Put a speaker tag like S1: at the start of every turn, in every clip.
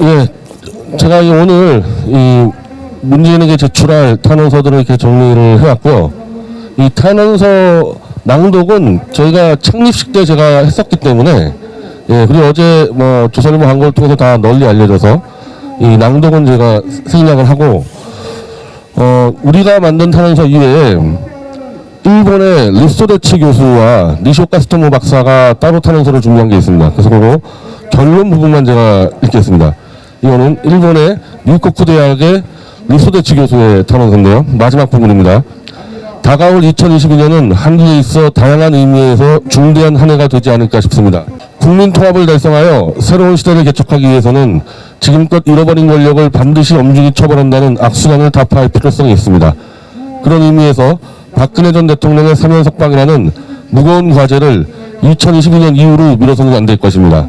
S1: 예, 제가 이 오늘 이 문재인에게 제출할 탄원서들을 이렇게 정리를 해왔고요. 이 탄원서 낭독은 저희가 창립식 때 제가 했었기 때문에 예, 그리고 어제 뭐 조선일보 광고를 통해서 다 널리 알려져서 이 낭독은 제가 생략을 하고 어, 우리가 만든 탄원서 이외에 일본의 리소데치 교수와 니쇼카스토모 박사가 따로 탄원서를 준비한 게 있습니다. 그래서 그거 결론 부분만 제가 읽겠습니다. 이거는 일본의 뉴코쿠 대학의 리소데치 교수의 탄원서인데요. 마지막 부분입니다. 다가올 2022년은 한국에 있어 다양한 의미에서 중대한 한 해가 되지 않을까 싶습니다. 국민 통합을 달성하여 새로운 시대를 개척하기 위해서는 지금껏 잃어버린 권력을 반드시 엄중히 처벌한다는 악순환을 타파할 필요성이 있습니다. 그런 의미에서 박근혜 전 대통령의 사면 석방이라는 무거운 과제를 2022년 이후로 미뤄서는 안 될 것입니다.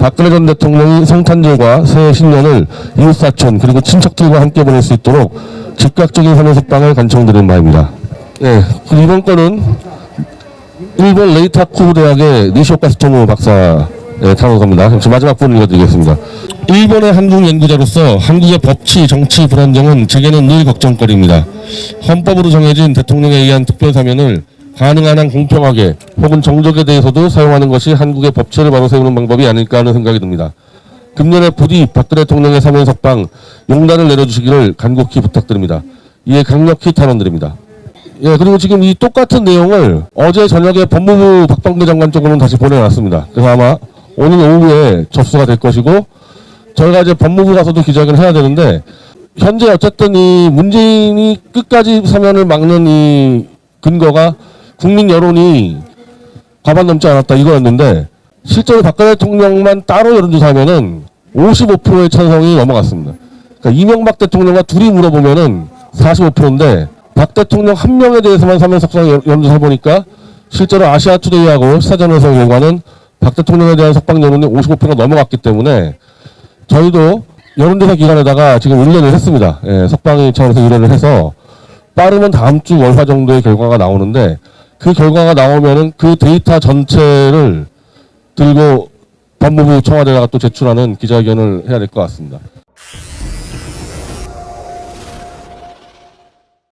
S1: 박근혜 전 대통령이 성탄절과 새해 신년을 이웃 사촌 그리고 친척들과 함께 보낼 수 있도록 즉각적인 사면 석방을 간청드리는 바입니다. 예, 그리고 이번 건은 일본 레이타쿠 대학의 니쇼카스토모 박사의 탄원서입니다. 지금 마지막 부분 읽어드리겠습니다. 일본의 한국 연구자로서 한국의 법치, 정치 불안정은 제게는 늘 걱정거리입니다. 헌법으로 정해진 대통령에 의한 특별 사면을 가능한 한 공평하게 혹은 정적에 대해서도 사용하는 것이 한국의 법치를 바로 세우는 방법이 아닐까 하는 생각이 듭니다. 금년에 부디 박근혜 대통령의 사면 석방 용단을 내려주시기를 간곡히 부탁드립니다. 이에 강력히 탄원드립니다. 예, 그리고 지금 이 똑같은 내용을 어제 저녁에 법무부 박범계 장관 쪽으로는 다시 보내놨습니다. 그래서 아마 오늘 오후에 접수가 될 것이고 저희가 이제 법무부 가서도 기자회견을 해야 되는데 현재 어쨌든 이 문재인이 끝까지 사면을 막는 이 근거가 국민 여론이 과반 넘지 않았다 이거였는데 실제로 박근혜 대통령만 따로 여론조사하면은 55%의 찬성이 넘어갔습니다. 그러니까 이명박 대통령과 둘이 물어보면은 45%인데 박 대통령 한 명에 대해서만 사면 석방 여론조사 해보니까 실제로 아시아투데이하고 시사전에서 결과는 박 대통령에 대한 석방 여론이 55%가 넘어갔기 때문에 저희도 여론조사 기관에다가 지금 의뢰를 했습니다. 예, 석방이 차원에서 의뢰를 해서 빠르면 다음 주 월화 정도의 결과가 나오는데 그 결과가 나오면은 그 데이터 전체를 들고 법무부 청와대에다가 또 제출하는 기자회견을 해야 될 것 같습니다.